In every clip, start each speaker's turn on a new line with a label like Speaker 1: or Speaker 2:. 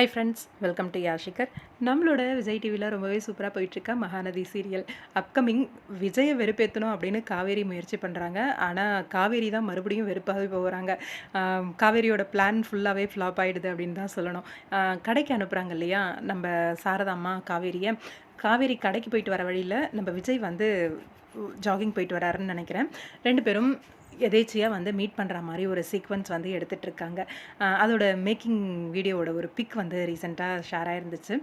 Speaker 1: High friends welcome to யாஷிகர் நம்மளோட விஜய் டிவியில் ரொம்பவே சூப்பராக போயிட்டுருக்க மகாநதி சீரியல் அப்கமிங் விஜயை வெறுப்பேற்றணும் அப்படின்னு காவேரி முயற்சி பண்ணுறாங்க ஆனால் காவேரி தான் மறுபடியும் வெறுப்பாகவே போகிறாங்க. காவேரியோட பிளான் ஃபுல்லாகவே ஃப்ளாப் ஆகிடுது அப்படின்னு தான் சொல்லணும். கடைக்கு அனுப்புகிறாங்க இல்லையா? நம்ம சாரதாம்மா காவேரியை. காவேரி கடைக்கு போயிட்டு வர வழியில் நம்ம விஜய் வந்து ஜாகிங் போயிட்டு வராருன்னு நினைக்கிறேன். ரெண்டு பேரும் எதேச்சியாக வந்து மீட் பண்ணுற மாதிரி ஒரு சீக்வன்ஸ் வந்து எடுத்துகிட்டு இருக்காங்க அதோட மேக்கிங் வீடியோவோட ஒரு பிக் வந்து ரீசெண்டாக ஷேர் ஆயிருந்துச்சு.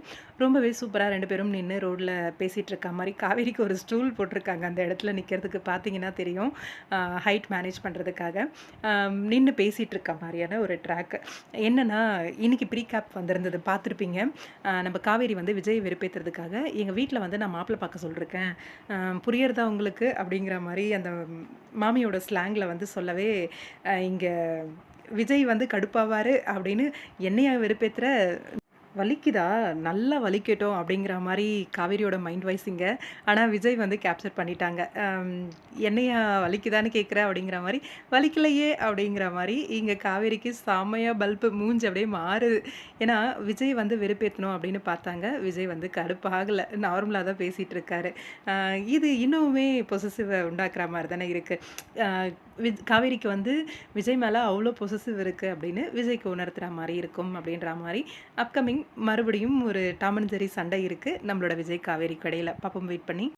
Speaker 1: ரொம்பவே சூப்பராக ரெண்டு பேரும் நின்று ரோட்டில் பேசிகிட்டு இருக்க மாதிரி காவேரிக்கு ஒரு ஸ்டூல் போட்டிருக்காங்க அந்த இடத்துல நிற்கிறதுக்கு பார்த்தீங்கன்னா தெரியும். ஹைட் மேனேஜ் பண்ணுறதுக்காக நின்று பேசிகிட்டு இருக்க மாதிரியான ஒரு ட்ராக் என்னென்னா இன்றைக்கி ப்ரீ கேப் வந்திருந்தது பார்த்துருப்பீங்க நம்ம காவேரி வந்து விஜய் வெறுப்பேற்றுறதுக்காக எங்கள் வீட்டில் வந்து நான் மாப்பிள்ளை பார்க்க சொல்லியிருக்கேன் புரியறதா உங்களுக்கு? அப்படிங்கிற மாதிரி அந்த மாமியோட ஸ்லாங்கில் வந்து சொல்லவே இங்கே விஜய் வந்து கடுப்பாவார் அப்படின்னு என்னையா வெறுப்பேற்றுற வலிக்குதா? நல்லா வலிக்கட்டும் அப்படிங்கிற மாதிரி காவேரியோட மைண்ட் வைஸிங்க ஆனால் விஜய் வந்து கேப்சர் பண்ணிட்டாங்க. என்னையா வலிக்குதான்னு கேட்குற அப்படிங்கிற மாதிரி வலிக்கலையே அப்படிங்கிற மாதிரி இங்கே காவேரிக்கு செம்மையாக பல்பு மூஞ்சி அப்படியே மாறுது. ஏன்னா விஜய் வந்து வெறுப்பேற்றணும் அப்படின்னு பார்த்தாங்க. விஜய் வந்து கடுப்பாகலை. நார்மலாக தான் பேசிகிட்டு இருக்காரு. இது இன்னுமே பொசசிவை உண்டாக்குற மாதிரி தானே இருக்குது விஜ் காவேரிக்கு வந்து விஜய் மேலே அவ்வளோ பொசசிவ் இருக்குது அப்படின்னு விஜய்க்கு உணர்த்துற மாதிரி இருக்கும் அப்படின்ற மாதிரி அப்கமிங் மறுபடியும் ஒரு டாமன் ஜெரி சண்டை இருக்குது நம்மளோட விஜய் காவேரி கடையில் பாப்போம் வெயிட் பண்ணி.